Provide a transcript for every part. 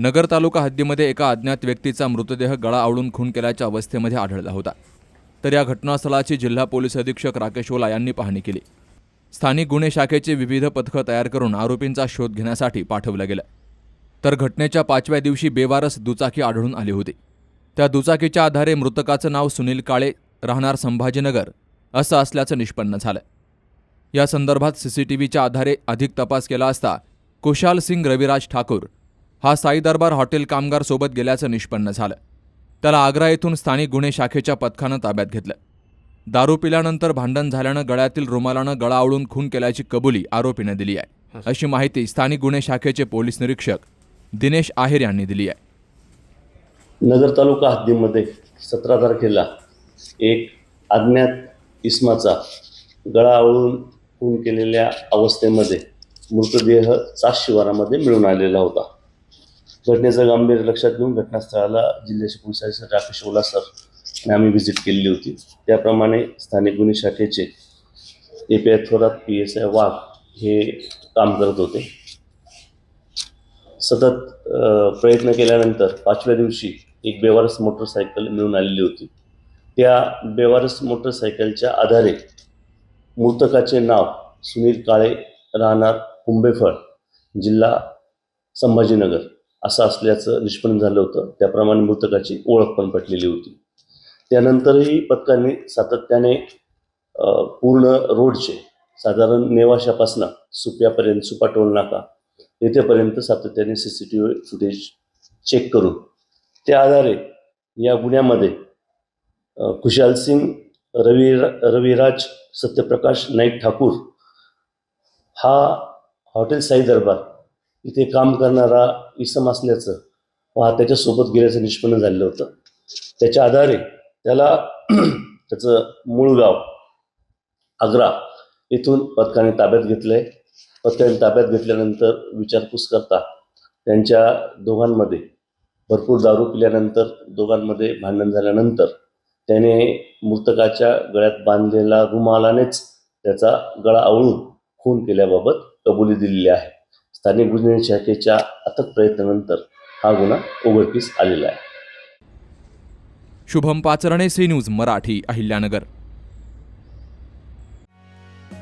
नगर तालुका हद्दीमध्ये एका अज्ञात व्यक्तीचा मृतदेह गळा आवळून खून केल्याच्या अवस्थेमध्ये आढळला होता. तर या घटनास्थळाची जिल्हा पोलीस अधीक्षक राकेश ओला यांनी पाहणी केली. स्थानिक गुन्हे शाखेचे विविध पथकं तयार करून आरोपींचा शोध घेण्यासाठी पाठवलं गेलं. तर घटनेच्या पाचव्या दिवशी बेवारस दुचाकी आढळून आली होती. त्या दुचाकीच्या आधारे मृतकाचं नाव सुनील काळे राहणार संभाजीनगर असं असल्याचं निष्पन्न झालं. या संदर्भात सीसीटीव्हीच्या आधारे अधिक तपास केला असता कुशाल सिंग रविराज ठाकूर हा साई दरबार हॉटेल कामगार सोबत गेल्याचं निष्पन्न झालं. त्याला आग्रा येथून स्थानिक गुन्हे शाखेच्या पथकानं ताब्यात घेतलं. दारू पिल्यानंतर भांडण झाल्यानं गळ्यातील रुमालानं गळा आवळून खून केल्याची कबुली आरोपीनं दिली आहे. अशी माहिती स्थानिक गुन्हे शाखेचे पोलीस निरीक्षक दिनेश आहेर यांनी दिली आहे. नगर तालुका हद्दीमध्ये सतरा तारखेला एक अज्ञात इसमाचा गळा आवळून खून केलेल्या अवस्थेमध्ये मृतदेह चास शिवारामध्ये मिळून आलेला होता. घटनेचं गांभीर्य लक्षात घेऊन घटनास्थळाला जिल्ह्याचे पोलीस अधीक्षक राकेश ओला सर आम्ही व्हिजिट केलेली होती. त्याप्रमाणे स्थानिक गुन्हे शाखेचे A P I Thorat P S I Wagh हे काम करत होते. सतत प्रयत्न केल्यानंतर पाचव्या दिवशी एक बेवारस मोटरसायकल मिळून आलेली होती. त्या बेवारस मोटरसायकलच्या आधारे मृतकाचे नाव सुनील काळे राहणार कुंभेफळ जिल्हा संभाजीनगर. असं असल्याचं निष्पन्न झालं होतं. त्याप्रमाणे मृतकाची ओळख पण पटलेली होती. त्यानंतरही पथकांनी सातत्याने पूर्ण रोडचे साधारण नेवाशापासनं सुप्यापर्यंत सुपा टोल नाका येथेपर्यंत सातत्याने C C T V footage check करून त्या आधारे या गुन्ह्यामध्ये खुशाल सिंग रवी रविराज सत्यप्रकाश नाईक ठाकूर हा हॉटेल साई दरबार इथे काम करणारा इसम असल्याचं व त्याच्यासोबत गेल्याचं निष्पन्न झालेलं होतं. त्याच्या आधारे त्याला त्याचं मूळ गाव आग्रा येथून पथकाने ताब्यात घेतलंय. पथकाने ताब्यात घेतल्यानंतर विचारपूस करता त्यांच्या दोघांमध्ये भरपूर दारू पिल्यानंतर दोघांमध्ये भांडण झाल्यानंतर त्याने मृतकाच्या गळ्यात बांधलेला रुमालानेच त्याचा गळा आवळून खून केल्याबाबत कबुली दिलेली आहे. स्थानिक गुन्हे शाखेच्या अथक प्रयत्नानंतर हा गुन्हा उघडकीस आलेला आहे. Shubham Pacharne C news Marathi Ahilyanagar.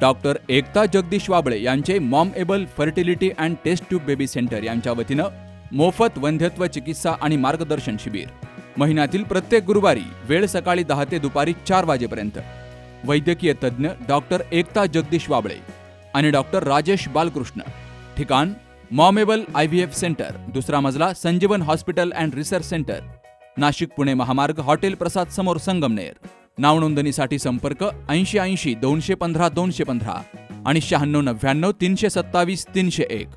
Doctor Ekta Jagdish Wable यांचे mom able fertility and test tube baby centre यांच्या वतीनं मोफत वंध्यत्व चिकित्सा आणि मार्गदर्शन शिबिर. महिन्यातील प्रत्येक गुरुवारी वेळ सकाळी दहा ते दुपारी चार वाजेपर्यंत. वैद्यकीय तज्ज्ञ डॉक्टर एकता जगदीश वाबळे आणि डॉक्टर राजेश बालकृष्ण. ठिकाण momable I V F centre दुसरा मजला Sanjeevan hospital and research centre. Nashik Pune महामार्ग हॉटेल प्रसाद समोर संगमनेर. नाव नोंदणीसाठी संपर्क ऐंशी ऐंशी दोनशे पंधरा दोनशे पंधरा आणि शहाण्णव नव्याण्णव तीनशे सत्तावीस तीनशे एक.